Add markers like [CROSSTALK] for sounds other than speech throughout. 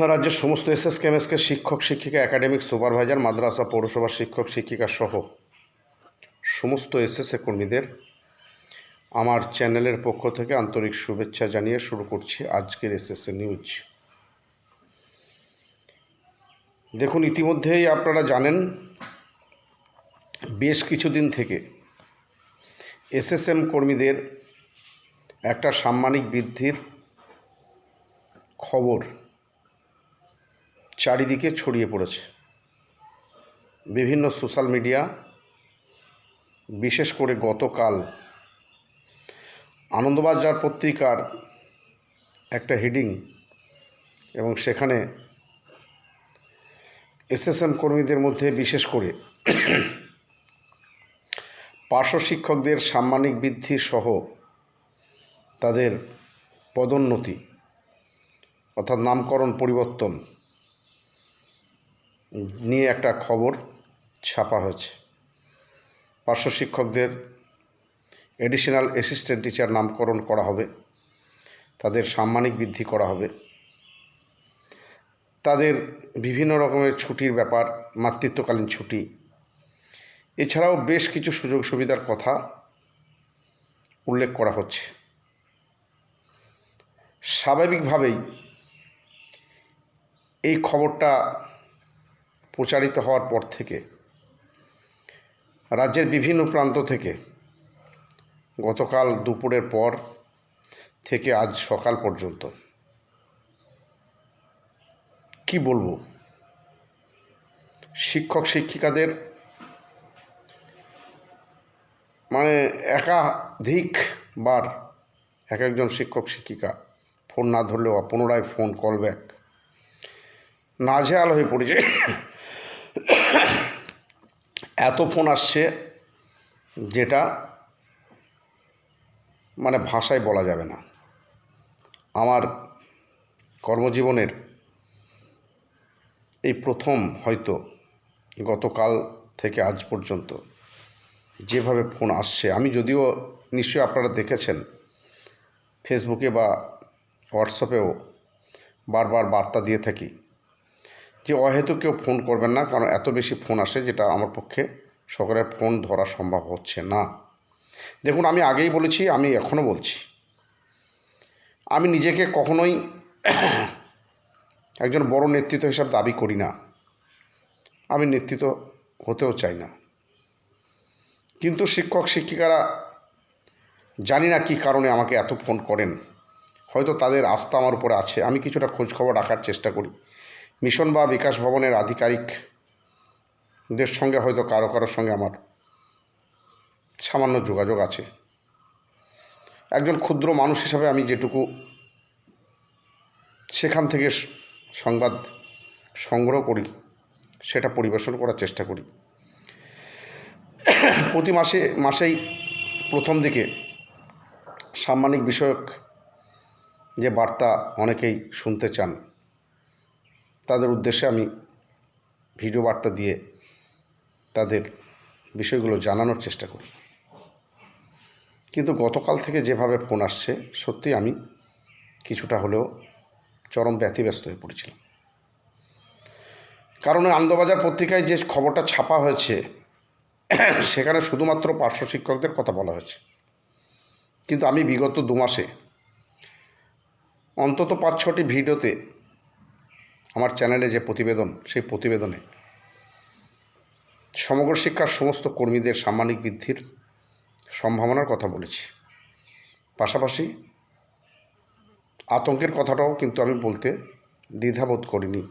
রাজ্যের সমস্ত এসএস কেমএসকে শিক্ষক, শিক্ষিকা একাডেমিক সুপারভাইজার মাদ্রাসা, পৌরসভা শিক্ষক, শিক্ষিকা সহ সমস্ত এসএসএ কর্মীদের আমার চ্যানেলের পক্ষ থেকে আন্তরিক শুভেচ্ছা জানিয়ে শুরু করছি আজকের এসএসএ নিউজ। দেখুন, ইতিমধ্যেই আপনারা জানেন, বেশ কিছুদিন থেকে এসএসএম কর্মীদের একটা সাম্মানিক বৃদ্ধির খবর চারিদিকে ছড়িয়ে পড়েছে। বিভিন্ন সোশ্যাল মিডিয়া, বিশেষ করে গতকাল আনন্দবাজার পত্রিকার একটা হেডিং এবং সেখানে এসএসএম কর্মীদের মধ্যে বিশেষ করে পার্শ্ব শিক্ষকদের সাম্মানিক বৃদ্ধি সহ তাদের পদোন্নতি অর্থাৎ নামকরণ পরিবর্তন নিয়ে একটা খবর ছাপা হয়েছে। পার্শ্ব শিক্ষকদের এডিশনাল অ্যাসিস্ট্যান্ট টিচার নামকরণ করা হবে। তাদের সাম্মানিক বৃদ্ধি করা হবে। তাদের বিভিন্ন রকমের ছুটির ব্যাপার, মাতৃত্বকালীন ছুটি। এছাড়াও বেশ কিছু সুযোগ সুবিধার কথা উল্লেখ করা হচ্ছে। স্বাভাবিকভাবেই এই খবরটা প্রচারিত হওয়ার পর থেকে রাজ্যের বিভিন্ন প্রান্ত থেকে গতকাল দুপুরের পর থেকে আজ সকাল পর্যন্ত কি বলব? শিক্ষক শিক্ষিকাদের মানে একাধিকবার এক একজন শিক্ষক শিক্ষিকা ফোন না ধরলেও পুনরায় ফোন কল ব্যাক নাজেহাল হয়ে পড়েছে। এত ফোন আসছে যেটা মানে ভাষায় বলা যাবে না। আমার কর্মজীবনের এই প্রথম হয়তো গতকাল থেকে আজ পর্যন্ত যেভাবে ফোন আসছে, আমি যদিও নিশ্চয়ই আপনারা দেখেছেন ফেসবুকে বা হোয়াটসঅ্যাপেও বারবার বার্তা দিয়ে থাকি। যে অহেতু কেউ ফোন করবেন না, কারণ এত বেশি ফোন আসে যেটা আমার পক্ষে সকলের ফোন ধরা সম্ভব হচ্ছে না। দেখুন, আমি আগেই বলেছি, আমি এখনও বলছি। আমি নিজেকে কখনোই [CLEARS THROAT] একজন বড় নেতৃত্ব হিসাব দাবি করি না। আমি নেতৃত্ব হতেও চাই না। কিন্তু শিক্ষক, শিক্ষিকারা জানি না কী কারণে আমাকে এত ফোন করেন। হয়তো তাদের আস্থা আমার উপরে আছে। আমি কিছুটা খোঁজখবর রাখার চেষ্টা করি। মিশন বা বিকাশ ভবনের আধিকারিকদের সঙ্গে হয়তো কারও কারোর সঙ্গে আমার সামান্য যোগাযোগ আছে। একজন ক্ষুদ্র মানুষ হিসাবে আমি যেটুকু সেখান থেকে সংবাদ সংগ্রহ করি, সেটা পরিবেশন করার চেষ্টা করি। প্রতি মাসে, মাসেই প্রথম দিকে সাম্মানিক বিষয়ক যে বার্তা অনেকেই শুনতে চান তাদের উদ্দেশ্যে আমি ভিডিও বার্তা দিয়ে তাদের বিষয়গুলো জানানোর চেষ্টা করি। কিন্তু গতকাল থেকে যেভাবে ফোন আসছে, সত্যি আমি কিছুটা হলেও চরম ব্যতিব্যস্ত হয়ে পড়েছিলাম। কারণ আনন্দবাজার পত্রিকায় যে খবরটা ছাপা হয়েছে, সেখানে শুধুমাত্র পার্শ্ব শিক্ষকদের কথা বলা হয়েছে। কিন্তু আমি বিগত দু মাসে অন্তত পাঁচ ছটি ভিডিওতে আমার চ্যানেলে যে প্রতিবেদন, সেই প্রতিবেদনে সমগ্র শিক্ষার সমস্ত কর্মীদের সাম্মানিক বৃদ্ধির সম্ভাবনার কথা বলেছি। পাশাপাশি আতঙ্কের কথাটাও কিন্তু আমি বলতে দ্বিধাবোধ করিনি।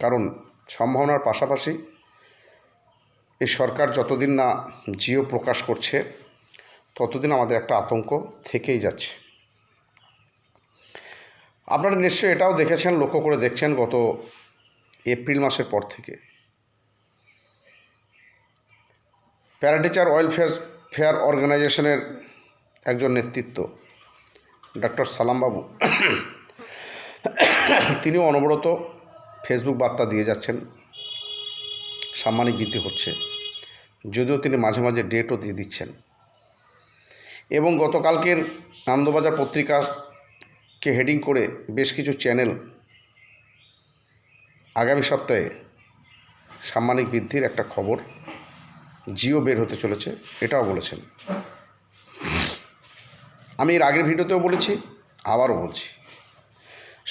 কারণ সম্ভাবনার পাশাপাশি এই সরকার যতদিন না জিও প্রকাশ করছে, ততদিন আমাদের একটা আতঙ্ক থেকেই যাচ্ছে। আপনারা নিশ্চয়ই এটাও দেখেছেন, লক্ষ্য করে দেখছেন গত এপ্রিল মাসের পর থেকে। প্যারাটিচার ওয়েলফেয়ার ফেয়ার অর্গানাইজেশনের একজন নেতৃত্ব ডক্টর সালামবাবু। তিনিও অনবরত ফেসবুক বার্তা দিয়ে যাচ্ছেন। সাম্মানিক বৃদ্ধি হচ্ছে। যদিও তিনি মাঝে মাঝে ডেটও দিয়ে দিচ্ছেন। এবং গতকালকের আনন্দবাজার পত্রিকাকে হেডিং করে বেশ কিছু চ্যানেল আগামী সপ্তাহে সাম্মানিক বৃদ্ধির একটা খবর জিও বের হতে চলেছে, এটাও বলেছেন। আমি এর আগের ভিডিওতেও বলেছি, আবারও বলছি।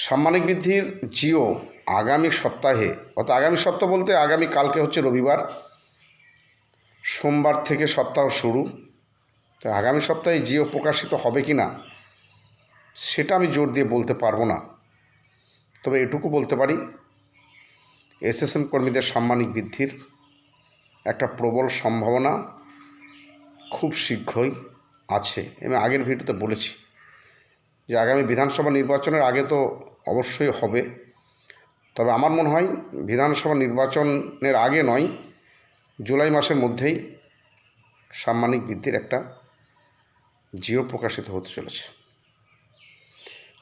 সাম্মানিক বৃদ্ধির জিও আগামী সপ্তাহে, অর্থাৎ আগামী সপ্তাহ বলতে আগামী কালকে হচ্ছে রবিবার, সোমবার থেকে সপ্তাহ শুরু। তো আগামী সপ্তাহে জিও প্রকাশিত হবে কি না সেটা আমি জোর দিয়ে বলতে পারব না। তবে এটুকু বলতে পারি, এসএসএম কর্মীদের সাম্মানিক বৃদ্ধির একটা প্রবল সম্ভাবনা খুব শীঘ্রই আছে। আমি আগের ভিডিওতে বলেছি যে আগামী বিধানসভা নির্বাচনের আগে তো অবশ্যই হবে। তবে আমার মনে হয় বিধানসভা নির্বাচনের আগে নয়, জুলাই মাসের মধ্যেই সাম্মানিক বৃদ্ধির একটা জিও প্রকাশিত হতে চলেছে।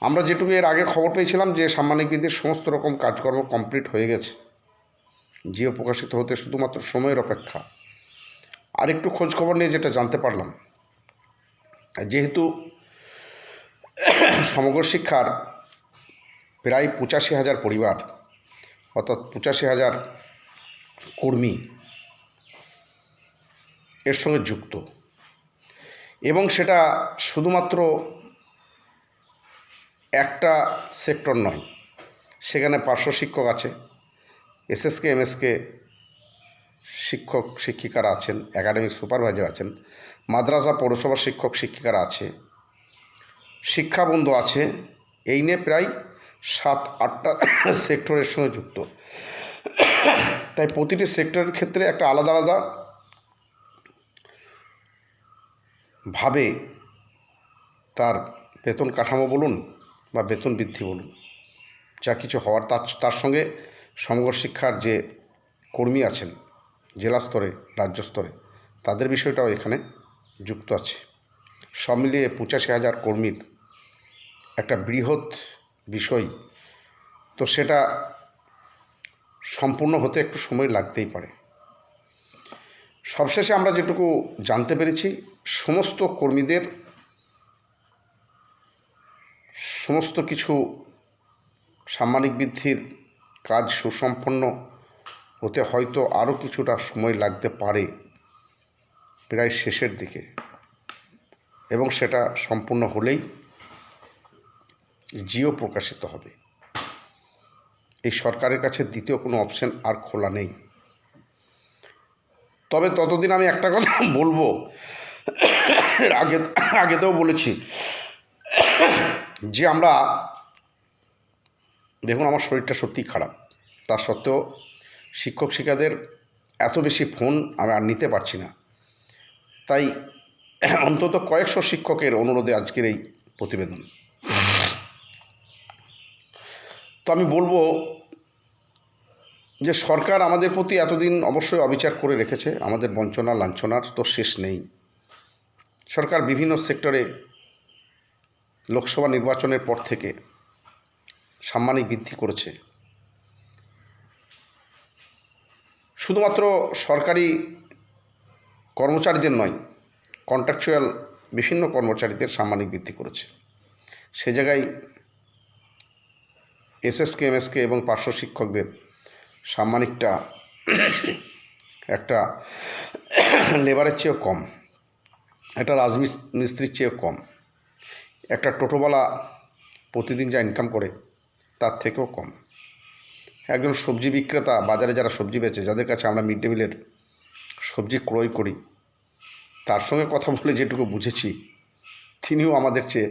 আমরা যেটুকু এর আগে খবর পেয়েছিলাম যে সাম্মানিক বৃদ্ধির সমস্ত রকম কাজকর্ম কমপ্লিট হয়ে গেছে। জিও প্রকাশিত হতে শুধুমাত্র সময়ের অপেক্ষা। আর একটু খোঁজ খবর নিয়ে যেটা জানতে পারলাম, যেহেতু সমগ্র শিক্ষার প্রায় পঁচাশি হাজার পরিবার, অর্থাৎ পঁচাশি হাজার কর্মী এর সঙ্গে যুক্ত। এবং সেটা শুধুমাত্র একটা সেক্টর নয়। সেখানে পার্শ্ব শিক্ষক আছে, এসএসকে, এমএসকে শিক্ষক, শিক্ষিকারা আছেন, একাডেমিক সুপারভাইজার আছেন, মাদ্রাসা পৌরসভার শিক্ষক, শিক্ষিকারা আছে, শিক্ষাবন্ধু আছে, এই নিয়ে প্রায় সাত, আটটা সেক্টরের সঙ্গে যুক্ত। তাই প্রতিটি সেক্টরের ক্ষেত্রে একটা আলাদা আলাদা ভাবে তার বেতন কাঠামো বলুন বা বেতন বৃদ্ধি বলুন। যা কিছু হওয়ার তার তার সঙ্গে সমগ্র শিক্ষার যে কর্মী আছেন জেলা স্তরে, রাজ্য স্তরে, তাদের বিষয়টাও এখানে যুক্ত আছে। সব মিলিয়ে পঁচাশি হাজার কর্মীর একটা বৃহৎ বিষয়। তো সেটা সম্পূর্ণ হতে একটু সময় লাগতেই পারে। সবশেষে আমরা যেটুকু জানতে পেরেছি, সমস্ত কর্মীদের সমস্ত কিছু সাম্মানিক বৃদ্ধির কাজ সুসম্পন্ন হতে হয়তো আরও কিছুটা সময় লাগতে পারে প্রায় শেষের দিকে। এবং সেটা সম্পূর্ণ হলেই জিও প্রকাশিত হবে। এই সরকারের কাছে দ্বিতীয় কোনো অপশন আর খোলা নেই। তবে ততদিন আমি একটা কথা বলব। আগে, আগেতেও বলেছি। যে আমরা, দেখুন আমার শরীরটা সত্যিই খারাপ। তা সত্ত্বেও শিক্ষক শিক্ষাদের এত বেশি ফোন আমি আর নিতে পারছি না। তাই অন্তত কয়েকশো শিক্ষকের অনুরোধে আজকের এই প্রতিবেদন। তো আমি বলব যে সরকার আমাদের প্রতি এতদিন অবশ্যই অবিচার করে রেখেছে। আমাদের বঞ্চনা, লাঞ্ছনার তো শেষ নেই। সরকার বিভিন্ন সেক্টরে লোকসভা নির্বাচনের পর থেকে সাম্মানিক বৃদ্ধি করেছে। শুধুমাত্র সরকারি কর্মচারীদের নয় কন্ট্রাকচুয়াল বিভিন্ন কর্মচারীদের সাম্মানিক বৃদ্ধি করেছে। সে জায়গায় এসএসকে, এমএসকে এবং পার্শ্ব শিক্ষকদের সাম্মানিকটা একটা লেবারের চেয়েও কম, একটা রাজমিস্ত্রির চেয়েও কম। একটা টোটোওয়ালা প্রতিদিন যা ইনকাম করে, তার থেকেও কম। একজন সবজি বিক্রেতা, বাজারে যারা সবজি বেচে, যাদের কাছে আমরা মিড ডে মিলের সবজি ক্রয় করি, তার সঙ্গে কথা বলে যেটুকু বুঝেছি, তিনিও আমাদের চেয়ে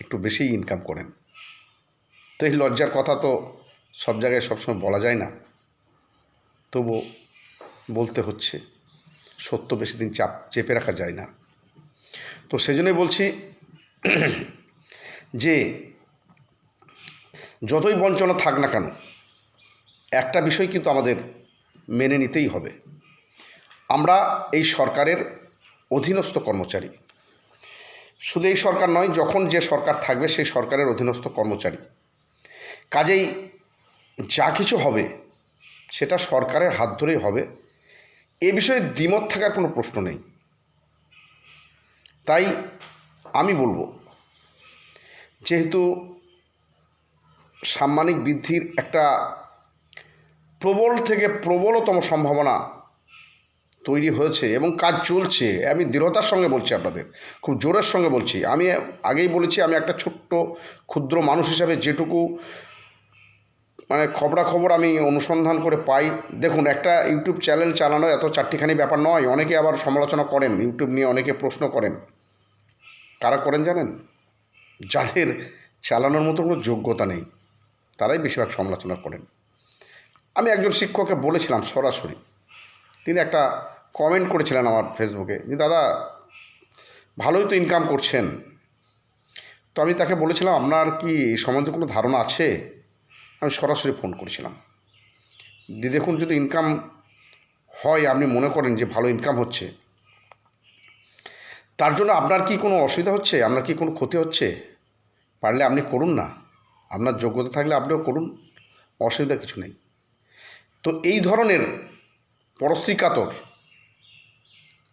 একটু বেশিই ইনকাম করেন। তো এই লজ্জার কথা তো সব জায়গায় সবসময় বলা যায় না। তবু বলতে হচ্ছে, সত্য বেশি দিন চাপ চেপে রাখা যায় না। তো সেজন্যই বলছি [CLEARS THROAT] যে যতই বঞ্চনা থাক না কেন, একটা বিষয় কিন্তু আমাদের মেনে নিতেই হবে। আমরা এই সরকারের অধীনস্থ কর্মচারী। শুধু এই সরকার নয়, যখন যে সরকার থাকবে সেই সরকারের অধীনস্থ কর্মচারী। কাজেই যা কিছু হবে সেটা সরকারের হাত ধরেই হবে। এ বিষয়ে দ্বিমত থাকার কোনো প্রশ্ন নেই। তাই আমি বলব, যেহেতু সাম্মানিক বৃদ্ধির একটা প্রবল থেকে প্রবলতম সম্ভাবনা তৈরি হয়েছে এবং কাজ চলছে, আমি দৃঢ়তার সঙ্গে বলছি আপনাদের, খুব জোরের সঙ্গে বলছি। আমি আগেই বলেছি, আমি একটা ছোট্ট ক্ষুদ্র মানুষ হিসাবে যেটুকু মানে খবরাখবর আমি অনুসন্ধান করে পাই। দেখুন, একটা ইউটিউব চ্যানেল চালানো এত চারটিখানি ব্যাপার নয়, অনেকে আবার সমালোচনা করেন, ইউটিউব নিয়ে অনেকে প্রশ্ন করেন। কারা করেন জানেন? যাদের চালানোর মতো কোনো যোগ্যতা নেই, তারাই বেশিরভাগ সমালোচনা করেন। আমি একজন শিক্ষককে বলেছিলাম সরাসরি। তিনি একটা কমেন্ট করেছিলেন আমার ফেসবুকে যে, দাদা, ভালোই তো ইনকাম করছেন। তো আমি তাকে বলেছিলাম, আপনার কি এই সম্বন্ধে কোনো ধারণা আছে? আমি সরাসরি ফোন করেছিলাম। দি, দেখুন, যদি ইনকাম হয়, আপনি মনে করেন যে ভালো ইনকাম হচ্ছে তার জন্য আপনার কি কোনো অসুবিধা হচ্ছে? আপনার কি কোনো ক্ষতি হচ্ছে? পারলে আপনি করুন না। আপনার যোগ্যতা থাকলে আপনিও করুন। অসুবিধা কিছু নেই। তো এই ধরনের পরশ্রীকাতর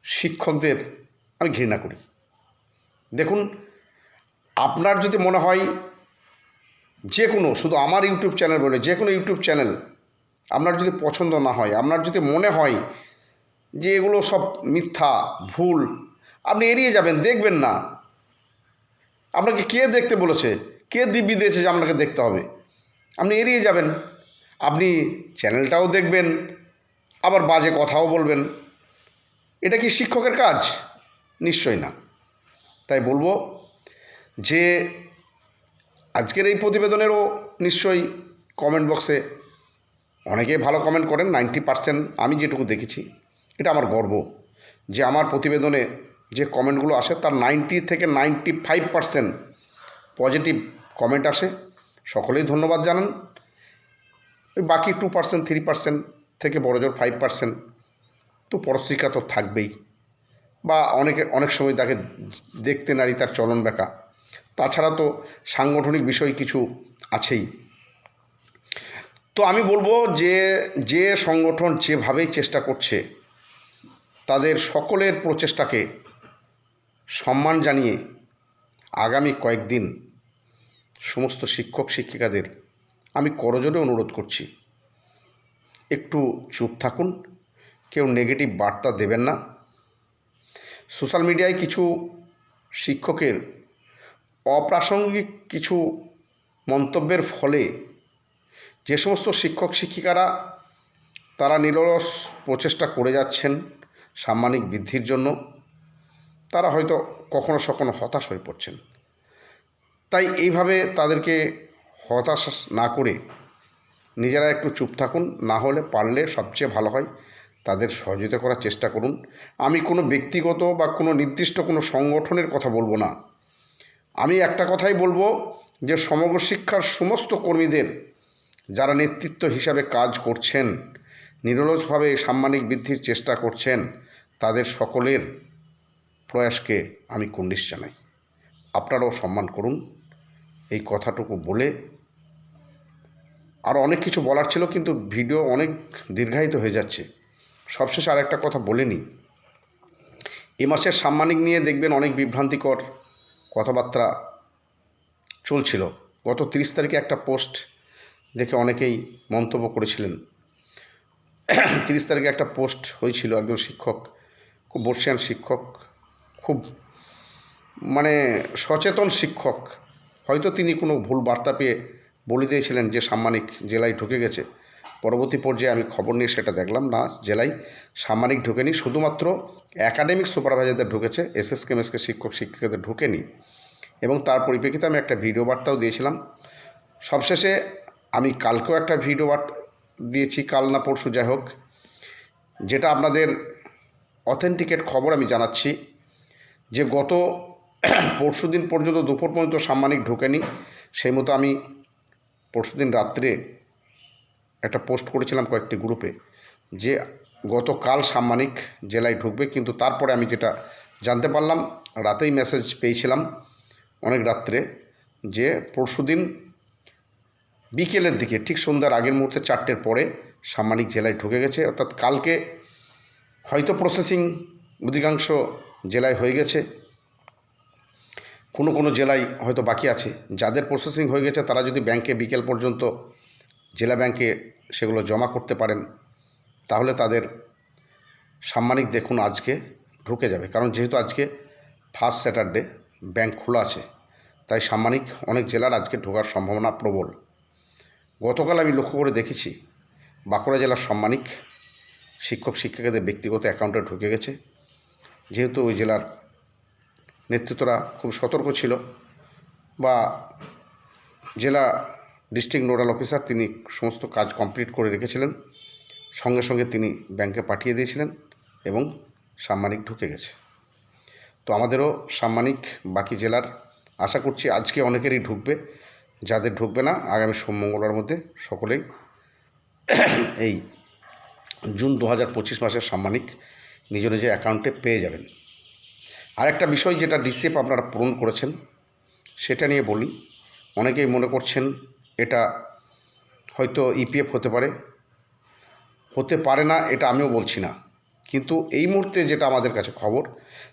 শিক্ষকদের আমি ঘৃণা করি। দেখুন, আপনার যদি মনে হয় যে কোনো, শুধু আমার ইউটিউব চ্যানেল বলে, যে কোনো ইউটিউব চ্যানেল আপনার যদি পছন্দ না হয়, আপনার যদি মনে হয় যে এগুলো সব মিথ্যা, ভুল আপনি এড়িয়ে যাবেন, দেখবেন না। আপনাকে কে দেখতে বলেছে? কে দিব্যি দিয়েছে যে আপনাকে দেখতে হবে? আপনি এড়িয়ে যাবেন। আপনি চ্যানেলটাও দেখবেন, আবার বাজে কথাও বলবেন। এটা কি শিক্ষকের কাজ? নিশ্চয় না। তাই বলব যে আজকের এই প্রতিবেদনেরও নিশ্চয়ই কমেন্ট বক্সে অনেকেই ভালো কমেন্ট করেন নাইনটি পার্সেন্ট আমি যেটুকু দেখেছি, এটা আমার গর্ব যে আমার প্রতিবেদনে যে কমেন্টগুলো আসে তার নাইনটি থেকে ninety five percent positive comment আসে। সকলেই ধন্যবাদ জানান। বাকি টু পার্সেন্ট, থ্রি পার্সেন্ট থেকে বড় জোর ফাইভ পার্সেন্ট তো পরশ্রিকা তো থাকবেই। বা অনেকে, অনেক সময় তাকে দেখতে নারী তার চলন বেঁকা তাছাড়া তো সাংগঠনিক বিষয় কিছু আছেই। তো আমি বলব যে যে সংগঠন যেভাবেই চেষ্টা করছে, তাদের সকলের প্রচেষ্টাকে সম্মান জানিয়ে আগামী কয়েকদিন সমস্ত শিক্ষক শিক্ষিকাদের আমি করজোরে অনুরোধ করছি। একটু চুপ থাকুন, কেউ নেগেটিভ বার্তা দেবেন না। সোশ্যাল মিডিয়ায় কিছু শিক্ষকের অপ্রাসঙ্গিক কিছু মন্তব্যের ফলে যে সমস্ত শিক্ষক শিক্ষিকারা তারা নিরলস প্রচেষ্টা করে যাচ্ছেন সাম্মানিক বৃদ্ধির জন্য তারা হয়তো কখনো সখনো হতাশ হয়ে পড়ছেন। তাই এইভাবে তাদেরকে হতাশ না করে নিজেরা একটু চুপ থাকুন, না হলে পারলে সবচেয়ে ভালো হয় তাদের সহযোগিতা করার চেষ্টা করুন। আমি কোনো ব্যক্তিগত বা কোনো নির্দিষ্ট কোনো সংগঠনের কথা বলব না। আমি একটা কথাই বলব যে সমগ্র শিক্ষার সমস্ত কর্মীদের যারা নেতৃত্ব হিসাবে কাজ করছেন, নিরলসভাবে সাম্মানিক বৃদ্ধির চেষ্টা করছেন, তাদের সকলের প্রয়াসকে আমি কুণ্ডিস জানাই। আপনারাও সম্মান করুন। এই কথাটুকু বলে আর অনেক কিছু বলার ছিল, কিন্তু ভিডিও অনেক দীর্ঘায়িত হয়ে যাচ্ছে। সবশেষে আর একটা কথা বলে নিই। এ মাসের সাম্মানিক নিয়ে দেখবেন অনেক বিভ্রান্তিকর কথাবার্তা চলছিল। গত তিরিশ তারিখে একটা পোস্ট দেখে অনেকেই মন্তব্য করেছিলেন। তিরিশ তারিখে একটা পোস্ট হয়েছিল, একজন শিক্ষক, খুব বর্ষিয়ান শিক্ষক খুব মানে সচেতন শিক্ষক। হয়তো তিনি কোনো ভুল বার্তা পেয়ে বলে দিয়েছিলেন যে সাম্মানিক জেলায় ঢুকে গেছে। পরবর্তী পর্যায়ে আমি খবর নিয়ে সেটা দেখলাম না, জেলায় সাম্মানিক ঢুকেনি। শুধুমাত্র একাডেমিক সুপারভাইজারদের ঢুকেছে এসএসকে এমএসকে শিক্ষক, শিক্ষিকাদের ঢুকেনি। এবং তার পরিপ্রেক্ষিতে আমি একটা ভিডিও বার্তাও দিয়েছিলাম। সবশেষে আমি কালকেও একটা ভিডিও বার্তা দিয়েছি, কাল না পরশু, যাই হোক। যেটা আপনাদের অথেন্টিকেট খবর আমি জানাচ্ছি। যে গত পরশু দিন পর্যন্ত দুপুর পর্যন্ত সাম্মানিক ঢোকেনি, সেই মতো আমি পরশুদিন রাত্রে একটা পোস্ট করেছিলাম কয়েকটি গ্রুপে যে গতকাল সাম্মানিক জেলায় ঢুকবে, কিন্তু তারপরে আমি যেটা জানতে পারলাম, রাতেই মেসেজ পেয়েছিলাম অনেক রাত্রে যে পরশুদিন বিকেলের দিকে, ঠিক সন্ধ্যার আগের মুহূর্তে চারটের পরে সাম্মানিক জেলায় ঢুকে গেছে। অর্থাৎ কালকে হয়তো প্রসেসিং অধিকাংশ জেলায় হয়ে গেছে। কোনো কোনো জেলায় হয়তো বাকি আছে। যাদের প্রসেসিং হয়ে গেছে, তারা যদি ব্যাংকে বিকেল পর্যন্ত জেলা ব্যাংকে সেগুলো জমা করতে পারেন, তাহলে তাদের সাম্মানিক দেখুন আজকে ঢুকে যাবে। কারণ যেহেতু আজকে ফার্স্ট স্যাটারডে ব্যাংক খোলা আছে, তাই সাম্মানিক অনেক জেলার আজকে ঢোকার সম্ভাবনা প্রবল। গতকাল আমি লক্ষ্য করে দেখেছি, বাঁকুড়া জেলার সাম্মানিক শিক্ষক শিক্ষিকাদের ব্যক্তিগত অ্যাকাউন্টে ঢুকে গেছে। যেহেতু ওই জেলার নেতৃত্বরা খুব সতর্ক ছিল বা জেলা ডিস্ট্রিক্ট নোডাল অফিসার তিনি সমস্ত কাজ কমপ্লিট করে রেখেছিলেন, সঙ্গে সঙ্গে তিনি ব্যাংকে পাঠিয়ে দিয়েছিলেন এবং সাম্মানিক ঢুকে গেছে। তো আমাদেরও সাম্মানিক বাকি জেলার আশা করছি আজকে অনেকেরই ঢুকবে, যাদের ঢুকবে না আগামী সোম মঙ্গলবার মধ্যে সকলেই এই জুন দু হাজার পঁচিশ মাসের সাম্মানিক নিজ নিজ অ্যাকাউন্টে পেয়ে যাবেন। আরেকটা বিষয় যেটা ডিসিএফ আপনারা পূরণ করেছেন, সেটা নিয়ে বলি। অনেকেই মনে করছেন এটা হয়তো ইপিএফ হতে পারে। হতে পারে না, এটা আমিও বলছি না। কিন্তু এই মুহূর্তে যেটা আমাদের কাছে খবর,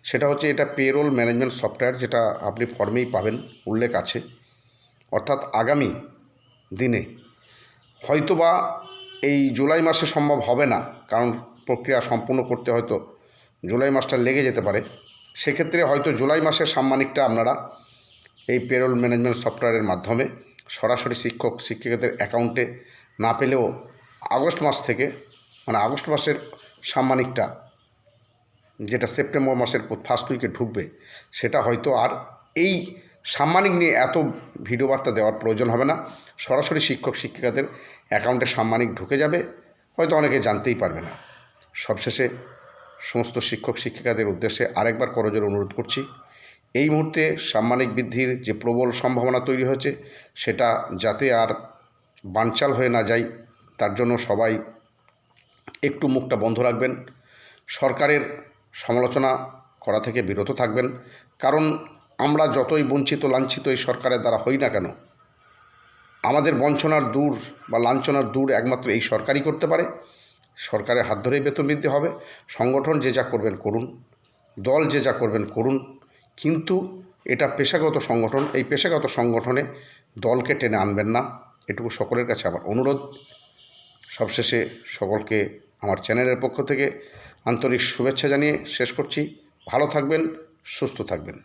সেটা হচ্ছে এটা পেরোল ম্যানেজমেন্ট সফটওয়্যার যেটা আপনি ফর্মেই পাবেন, উল্লেখ আছে। অর্থাৎ আগামী দিনে হয়তোবা এই জুলাই মাসে সম্ভব হবে না, কারণ প্রক্রিয়া সম্পূর্ণ করতে হয়তো জুলাই মাসটা লেগে যেতে পারে। সেক্ষেত্রে হয়তো জুলাই মাসের সাম্মানিকটা আপনারা এই পেরোল ম্যানেজমেন্ট সফটওয়্যারের মাধ্যমে সরাসরি শিক্ষক, শিক্ষিকাদের অ্যাকাউন্টে না পেলেও আগস্ট মাস থেকে মানে আগস্ট মাসের সাম্মানিকটা যেটা সেপ্টেম্বর মাসের ফার্স্ট উইকে ঢুকবে, সেটা হয়তো আর এই সাম্মানিক নিয়ে এত ভিডিও বার্তা দেওয়ার প্রয়োজন হবে না। সরাসরি শিক্ষক, শিক্ষিকাদের অ্যাকাউন্টে সাম্মানিক ঢুকে যাবে, হয়তো অনেকে জানতেই পারবে না। সবশেষে সমস্ত শিক্ষক, শিক্ষিকাদের উদ্দেশ্যে আরেকবার করজোর অনুরোধ করছি, এই মুহূর্তে সাম্মানিক বৃদ্ধির যে প্রবল সম্ভাবনা তৈরি হয়েছে, সেটা যাতে আর বানচাল হয়ে না যায়, তার জন্য সবাই একটু মুখটা বন্ধ রাখবেন। সরকারের সমালোচনা করা থেকে বিরত থাকবেন, কারণ আমরা যতই বঞ্চিত, লাঞ্ছিত এই সরকারের দ্বারা হই না কেন, আমাদের বঞ্চনার দূর বা লাঞ্ছনার দূর একমাত্র এই সরকারই করতে পারে। সরকারের হাত ধরেই বেতন বৃদ্ধি হবে। সংগঠন যে যা করবেন করুন, দল যে যা করবেন করুন। কিন্তু এটা পেশাগত সংগঠন, এই পেশাগত সংগঠনে দলকে টেনে আনবেন না। এটুকু সকলের কাছে আমার অনুরোধ। সবশেষে সকলকে আমার চ্যানেলের পক্ষ থেকে আন্তরিক শুভেচ্ছা জানিয়ে শেষ করছি। ভালো থাকবেন, সুস্থ থাকবেন।